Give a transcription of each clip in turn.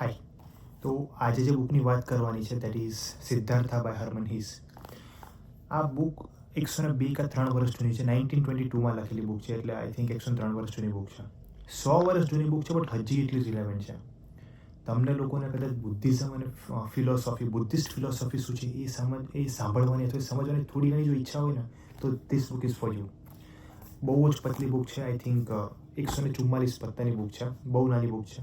હાય તો આજે જે બુકની વાત કરવાની છે that is Siddhartha by Hermann Hesse આ બુક એકસો ને બે કે ત્રણ વર્ષ જૂની છે. નાઇન્ટીન ટ્વેન્ટી ટુમાં લખેલી બુક છે, એટલે આઈ થિંક એકસો ત્રણ વર્ષ જૂની બુક છે. સો વર્ષ જૂની બુક છે બટ હજી એટલી રિલેવન્ટ છે. તમને લોકોને કદાચ બુદ્ધિઝમ અને ફિલોસોફી બુદ્ધિસ્ટ ફિલોસોફી શું છે, એ સમજ, એ સાંભળવાની અથવા સમજવાની થોડી ઘણી જો ઈચ્છા હોય ને, તો this book is for you બહુ જ પતલી બુક છે આઈ થિંક એકસો ને ચુમ્માલીસ પત્તાની બુક છે. બહુ નાની બુક છે.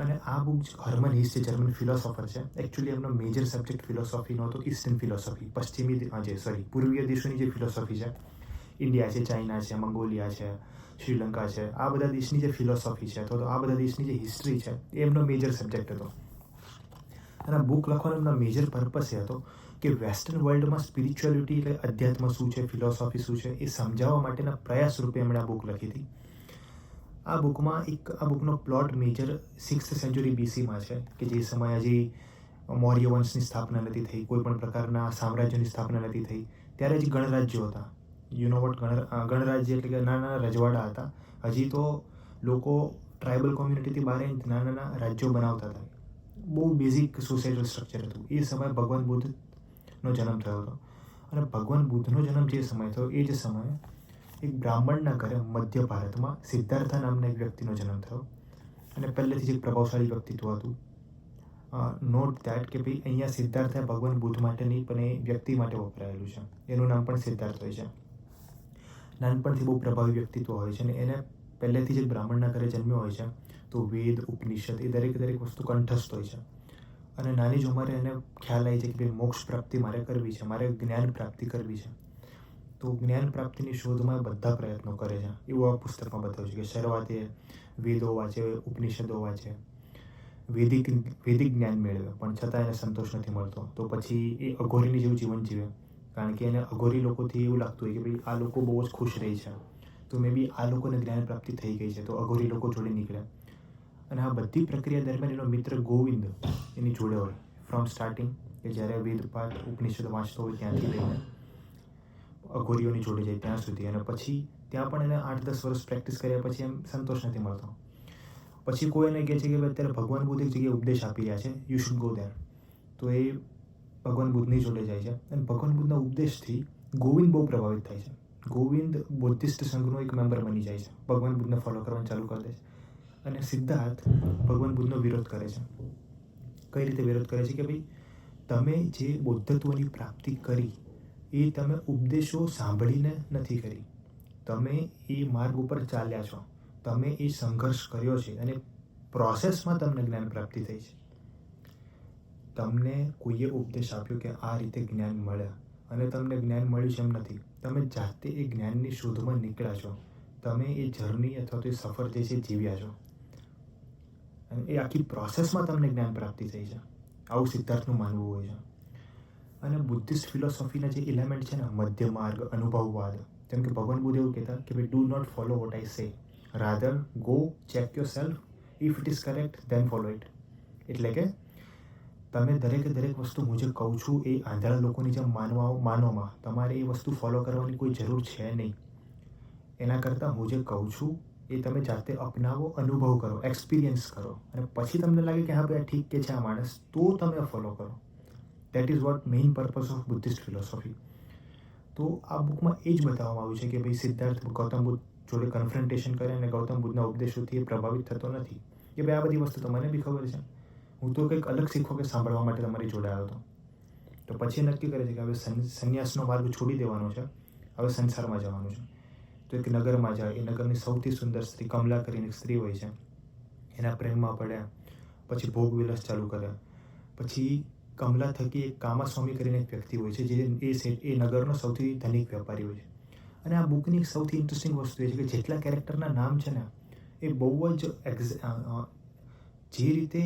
અને આ બુક હર્મન હિસ છે જર્મન ફિલોસોફર છે. એકચ્યુઅલી એમનો મેજર સબ્જેક્ટ ફિલોસોફીનો હતો ઈસ્ટર્ન ફિલોસોફી પશ્ચિમી જે સોરી પૂર્વીય દેશોની જે ફિલોસોફી છે ઇન્ડિયા છે ચાઇના છે મંગોલિયા છે શ્રીલંકા છે, આ બધા દેશની જે ફિલોસોફી છે અથવા તો આ બધા દેશની જે હિસ્ટ્રી છે, એ એમનો મેજર સબ્જેક્ટ હતો. અને આ બુક લખવાનો એમનો મેજર પર્પસ એ હતો કે વેસ્ટર્ન વર્લ્ડમાં સ્પિરિચ્યુઅલિટી એટલે અધ્યાત્મ શું છે ફિલોસોફી શું છે, એ સમજાવવા માટેના પ્રયાસ રૂપે એમણે આ બુક લખી હતી. આ બુકમાં એક, આ બુકનો પ્લોટ મેજર સિક્સ સેન્ચુરી બીસીમાં છે, કે જે સમયે હજી મૌર્ય વંશની સ્થાપના નથી થઈ, કોઈ પણ પ્રકારના સામ્રાજ્યની સ્થાપના નથી થઈ. ત્યારે જ ગણરાજ્યો હતા. યુ નો વોટ ગણ ગણરાજ્ય એટલે કે નાના નાના રજવાડા હતા. હજી તો લોકો ટ્રાઇબલ કોમ્યુનિટીથી બહાર નાના નાના રાજ્યો બનાવતા હતા. બહુ બેઝિક સોસાયટલ સ્ટ્રક્ચર હતું. એ સમયે ભગવાન બુદ્ધનો જન્મ થયો હતો. અને ભગવાન બુદ્ધનો જન્મ જે સમય થયો, એ જ સમયે એક બ્રાહ્મણના ઘરે મધ્ય ભારતમાં સિદ્ધાર્થા નામના એક વ્યક્તિનો જન્મ થયો અને પહેલેથી જ એક પ્રભાવશાળી વ્યક્તિત્વ હતું. નોટ દેટ કે ભાઈ અહીંયા સિદ્ધાર્થ ભગવાન બુદ્ધ માટે નહીં, પણ એ વ્યક્તિ માટે વપરાયેલું છે. એનું નામ પણ સિદ્ધાર્થ હોય છે. નાનપણથી બહુ પ્રભાવી વ્યક્તિત્વ હોય છે અને એને પહેલેથી જ બ્રાહ્મણના ઘરે જન્મ્યો હોય છે. તો વેદ, ઉપનિષદ એ દરેક દરેક વસ્તુ કંઠસ્થ હોય છે. અને નાની જ ઉંમરે એને ખ્યાલ આવી છે કે ભાઈ મોક્ષ પ્રાપ્તિ મારે કરવી છે, મારે જ્ઞાન પ્રાપ્તિ કરવી છે. તો જ્ઞાન પ્રાપ્તિની શોધમાં બધા પ્રયત્નો કરે છે. એવું આ પુસ્તકમાં બતાવ્યું છે કે શરૂઆતે વેદો વાંચે, ઉપનિષદો વાંચે. વૈદિક વૈદિક જ્ઞાન મેળવે, પણ છતાં એને સંતોષ નથી મળતો. તો પછી એ અઘોરીની જેવું જીવન જીવે. કારણ કે એને અઘોરી લોકોથી એવું લાગતું હોય કે ભાઈ આ લોકો બહુ જ ખુશ રહે છે. તો મે બી આ લોકોને જ્ઞાન પ્રાપ્તિ થઈ ગઈ છે, તો અઘોરી લોકો જોડે નીકળે. અને આ બધી પ્રક્રિયા દરમિયાન એનો મિત્ર ગોવિંદ એની જોડે હોય. ફ્રોમ સ્ટાર્ટિંગ કે જ્યારે વેદપાઠ ઉપનિષદ વાંચતો હોય ત્યાંથી લઈને. અઘોરીઓની જોડે જાય ત્યાં સુધી અને પછી ત્યાં પણ એને આઠ દસ વર્ષ પ્રેક્ટિસ કર્યા પછી એમ સંતોષ નથી મળતો. પછી કોઈ એને કહે છે કે ભાઈ અત્યારે ભગવાન બુદ્ધ એક જગ્યાએ ઉપદેશ આપી રહ્યા છે યુ શુડ ગો દેર તો એ ભગવાન બુદ્ધની જોડે જાય છે. અને ભગવાન બુદ્ધના ઉપદેશથી ગોવિંદ બહુ પ્રભાવિત થાય છે. ગોવિંદ બુદ્ધિસ્ટ સંઘનો એક મેમ્બર બની જાય છે. ભગવાન બુદ્ધને ફોલો કરવાનું ચાલુ કરી દે છે. અને સિદ્ધાર્થ ભગવાન બુદ્ધનો વિરોધ કરે છે. કઈ રીતે વિરોધ કરે છે કે ભાઈ, તમે જે બૌદ્ધત્વની પ્રાપ્તિ કરી એ તમે ઉપદેશો સાંભળીને નથી કરી. તમે એ માર્ગ ઉપર ચાલ્યા છો. તમે એ સંઘર્ષ કર્યો છે અને પ્રોસેસમાં તમને જ્ઞાન પ્રાપ્તિ થઈ છે. તમને કોઈએ ઉપદેશ આપ્યો કે આ રીતે જ્ઞાન મળ્યા અને તમને જ્ઞાન મળ્યું છે એમ નથી. તમે જાતે એ જ્ઞાનની શોધમાં નીકળ્યા છો. તમે એ જર્ની અથવા તો એ સફર જે છે જીવ્યા છો. અને એ આખી પ્રોસેસમાં તમને જ્ઞાન પ્રાપ્તિ થઈ છે. આવું સિદ્ધાર્થનું માનવું હોય છે. અને બુદ્ધિસ્ટ ફિલોસોફીના જે ઇલેમેન્ટ છે ને, મધ્ય માર્ગ, અનુભવવાદ, જેમ કે ભગવાન બુદ્ધ એવું કહેતા કે ભાઈ do not follow what I say rather go check yourself if it is correct then follow it એટલે કે તમે દરેકે દરેક વસ્તુ હું જે કહું છું, એ આંધળા લોકોની જેમ માનવા માનવામાં તમારે એ વસ્તુ ફોલો કરવાની કોઈ જરૂર છે નહીં. એના કરતાં હું જે કહું છું, એ તમે જાતે અપનાવો, અનુભવ કરો એક્સપિરિયન્સ કરો. અને પછી તમને લાગે કે હા ભાઈ ઠીક કે છે આ માણસ, તો તમે ફોલો કરો. That is what main purpose of Buddhist philosophy તો આ બુકમાં એ જ બતાવવામાં આવ્યું છે કે ભાઈ સિદ્ધાર્થ ગૌતમ બુદ્ધ જોડે કન્ફ્રન્ટેશન કરે અને ગૌતમ બુદ્ધના ઉપદેશોથી એ પ્રભાવિત થતો નથી. કે ભાઈ આ બધી વસ્તુ તો મને બી ખબર છે. હું તો કંઈક અલગ શીખો કે સાંભળવા માટે તમારી જોડે આવ્યો હતો. તો પછી નક્કી કરે છે કે હવે સંન્યાસનો માર્ગ છોડી દેવાનો છે. હવે સંસારમાં જવાનું છે. તો એક નગરમાં જાય. એ નગરની સૌથી સુંદર સ્ત્રી કમલા કરીને એક સ્ત્રી હોય છે. એના પ્રેમમાં પડ્યા. પછી ભોગ વિલાસ ચાલુ કરે પછી કમલા થકી એક કામાસ્વામી કરીને એક વ્યક્તિ હોય છે જે એ સેટ, એ નગરનો સૌથી ધનિક વેપારી હોય છે. અને આ બુકની સૌથી ઇન્ટરેસ્ટિંગ વસ્તુ એ છે કે જેટલા કેરેક્ટરના નામ છે ને, એ બહુ જ જે રીતે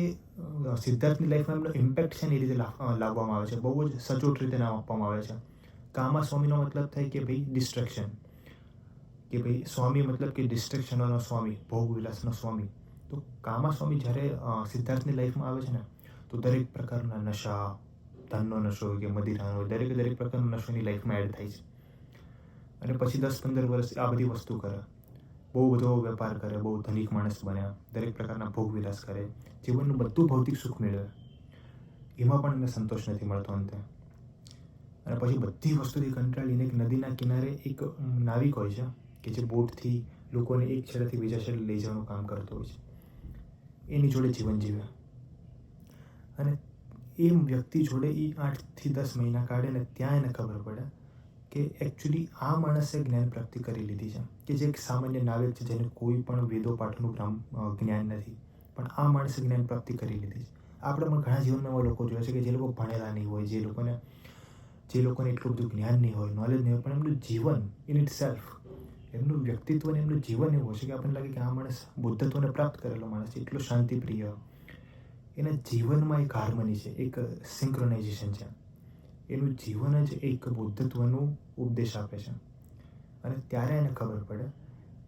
સિદ્ધાર્થની લાઈફમાં એમનો ઇમ્પેક્ટ છે ને એ રીતે લાવવામાં આવે છે. બહુ જ સચોટ રીતે નામ આપવામાં આવે છે. કામાસ્વામીનો મતલબ થાય કે ભાઈ ડિસ્ટ્રેક્શન કે ભાઈ સ્વામી મતલબ કે ડિસ્ટ્રેક્શનોનો સ્વામી ભોગ વિલાસનો સ્વામી. તો કામા સ્વામી જ્યારે સિદ્ધાર્થની લાઈફમાં આવે છે ને તો દરેક પ્રકારના નશા ધાનનો નશો કે મદિરાનો, દરેક દરેક પ્રકારનો નશોની લાઈફમાં એડ થાય છે. અને પછી દસ પંદર વર્ષ આ બધી વસ્તુ કરે. બહુ બધો વેપાર કરે, બહુ ધનિક માણસ બન્યા, દરેક પ્રકારના ભોગ વિલાસ કરે, જીવનનું બધું ભૌતિક સુખ મેળવે. એમાં પણ એને સંતોષ નથી મળતો અંતે. અને પછી બધી વસ્તુથી કંટાળીને એક નદીના કિનારે એક નાવિક હોય છે, કે જે બોટથી લોકોને એક છેડેથી બીજા છેડે લઈ જવાનું કામ કરતો હોય છે. એની જોડે જીવન જીવે. અને એ વ્યક્તિ જોડે એ આઠથી દસ મહિના કાઢે ને ત્યાં એને ખબર પડે કે એકચ્યુઅલી આ માણસે જ્ઞાન પ્રાપ્તિ કરી લીધી છે. કે જે એક સામાન્ય નાગરિક છે, જેને કોઈ પણ વેદો, પાઠનું જ્ઞાન નથી. પણ આ માણસે જ્ઞાન પ્રાપ્તિ કરી લીધી છે. આપણે પણ ઘણા જીવનમાં એવા લોકો જોયા છે કે જે લોકો ભણેલા નહીં હોય, જે લોકોને જે લોકોને એટલું બધું જ્ઞાન નહીં હોય નોલેજ નહીં હોય, પણ એમનું જીવન ઇન ઇટ સેલ્ફ એમનું વ્યક્તિત્વ અને એમનું જીવન એવું હશે કે આપણને લાગે કે આ માણસ બુદ્ધત્વને પ્રાપ્ત કરેલો માણસ એટલો શાંતિપ્રિય એના જીવનમાં એક હાર્મની છે, એક સિંક્રોનાઇઝેશન છે. એનું જીવન જ એક બુદ્ધત્વનું ઉપદેશ આપે છે. અને ત્યારે એને ખબર પડે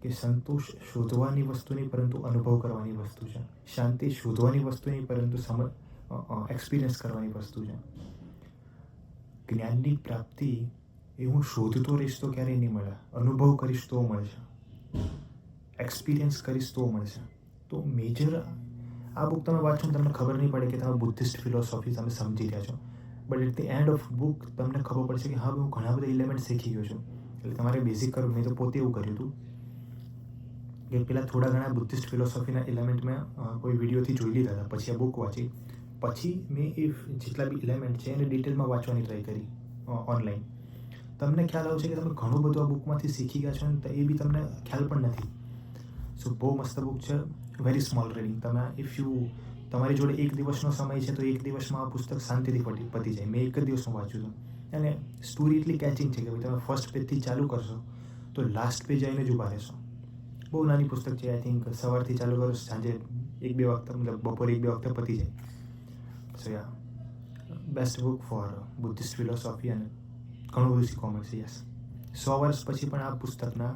કે સંતોષ શોધવાની વસ્તુ નહીં પરંતુ અનુભવ કરવાની વસ્તુ છે. શાંતિ શોધવાની વસ્તુ નહીં પરંતુ સમ એક્સપિરિયન્સ કરવાની વસ્તુ છે. જ્ઞાનની પ્રાપ્તિ એ હું શોધતો રહીશ તો ક્યારેય નહીં મળે. અનુભવ કરીશ તો મળશે. એક્સપિરિયન્સ કરીશ તો મળશે. તો મેજર આ બુક તમે વાંચો તમને ખબર નહીં પડે કે તમે બુદ્ધિસ્ટ ફિલોસોફી તમે સમજી રહ્યા છો. But at the end of book તમને ખબર પડશે કે હા હું ઘણા બધા ઇલેમેન્ટ શીખી ગયો છું. એટલે તમારે બેઝિક કરવું, મેં તો પોતે એવું કર્યું હતું. કે પહેલાં થોડા ઘણા બુદ્ધિસ્ટ ફિલોસોફીના ઇલેમેન્ટ મેં કોઈ વિડીયોથી જોઈ લીધા હતા. પછી આ બુક વાંચી. પછી મેં એ જેટલા બી ઇલેમેન્ટ છે એને ડિટેલમાં વાંચવાની ટ્રાય કરી ઓનલાઈન તમને ખ્યાલ આવશે કે તમે ઘણું બધું આ બુકમાંથી શીખી ગયા છો ને એ બી તમને ખ્યાલ પણ નથી. સો બહુ મસ્ત બુક છે. વેરી સ્મોલ રીડિંગ તમે ઇફ યુ તમારી જોડે એક દિવસનો સમય છે, તો એક દિવસમાં આ પુસ્તક શાંતિથી પતી પતી જાય. મેં એક જ દિવસમાં વાંચ્યું હતું. અને સ્ટોરી એટલી કેચિંગ છે કે તમે ફર્સ્ટ પેજથી ચાલુ કરશો, તો લાસ્ટ પેજ આવીને જ ઊભા રહેશો. બહુ નાની પુસ્તક છે આઈ થિંક સવારથી ચાલુ કરો, સાંજે એક બે વખત મતલબ બપોરે એક બે વખતે પતી જાય. So yeah best book for Buddhist philosophy અને ઘણું બધું શીખવા મળશે યસ સો વર્ષ પછી પણ આ પુસ્તકના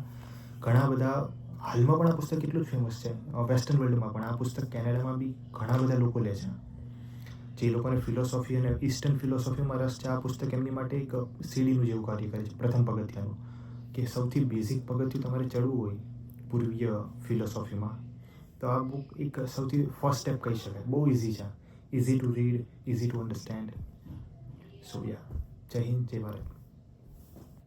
ઘણા બધા હાલમાં પણ આ પુસ્તક કેટલું ફેમસ છે? વેસ્ટર્ન વર્લ્ડમાં પણ. આ પુસ્તક કેનેડામાં બી ઘણા બધા લોકો લે છે. જે લોકોને ફિલોસોફી અને ઇસ્ટર્ન ફિલોસોફીમાં રસ છે, આ પુસ્તક એમની માટે એક સીડીનું જેવું કાર્ય કરે છે, પ્રથમ પગથિયાનું. કે સૌથી બેઝિક પગથિયું તમારે ચડવું હોય, પૂર્વીય ફિલોસોફીમાં તો આ બુક એક સૌથી ફર્સ્ટ સ્ટેપ કહી શકાય. બહુ ઇઝી છે. Easy to read easy to understand so yeah જય હિન્દ, જય ભારત.